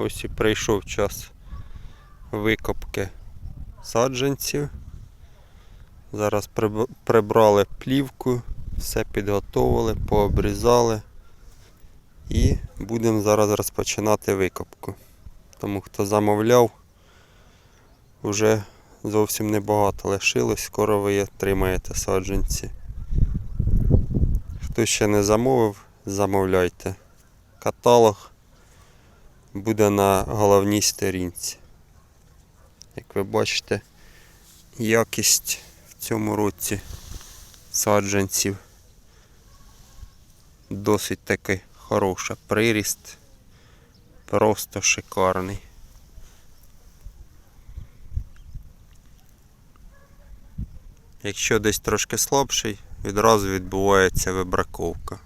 Ось і прийшов час викопки саджанців. Зараз прибрали плівку, все підготовили, пообрізали. І будемо зараз розпочинати викопку. Тому хто замовляв, вже зовсім небагато лишилось, скоро ви отримаєте саджанці. Хто ще не замовив, замовляйте. Каталог буде на головній сторінці. Як ви бачите, якість в цьому році саджанців досить таки хороша. Приріст просто шикарний. Якщо десь трошки слабший, відразу відбувається вибраковка.